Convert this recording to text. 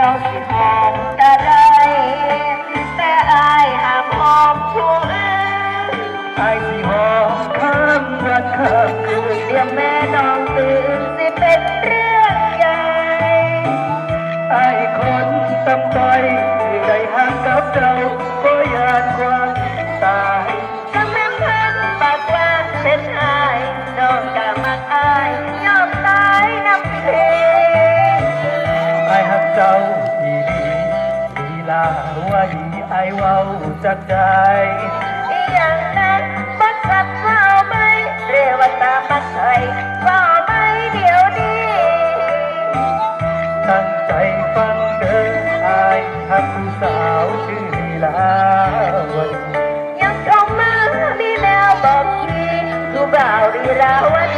น้องสิหอมกะไดแต่อายหามหอมชั่วเอื่นไอ้ที่หอมข้ามวันข้ามคืนเดี๋ยวแม่น้องตื่นสิเป็นเรื่องใหญ่ไอ้คนตำต้อยที่ได้หา เจ้าดีดีดีลาว่าดีไอ้เว้าจากใจอีหยังนั้นบักสัตว์ว่าไหมเรวตาบักไทยว่าไหมเดี๋ยวนี้ตั้งใจฟังเด้อไอ้หักผู้สาวชื่อลีลาวดียังตรงมือมีแนวบอกทีดูบ่าวรีราวดีชื่อเรวัตตาแต่ก็น้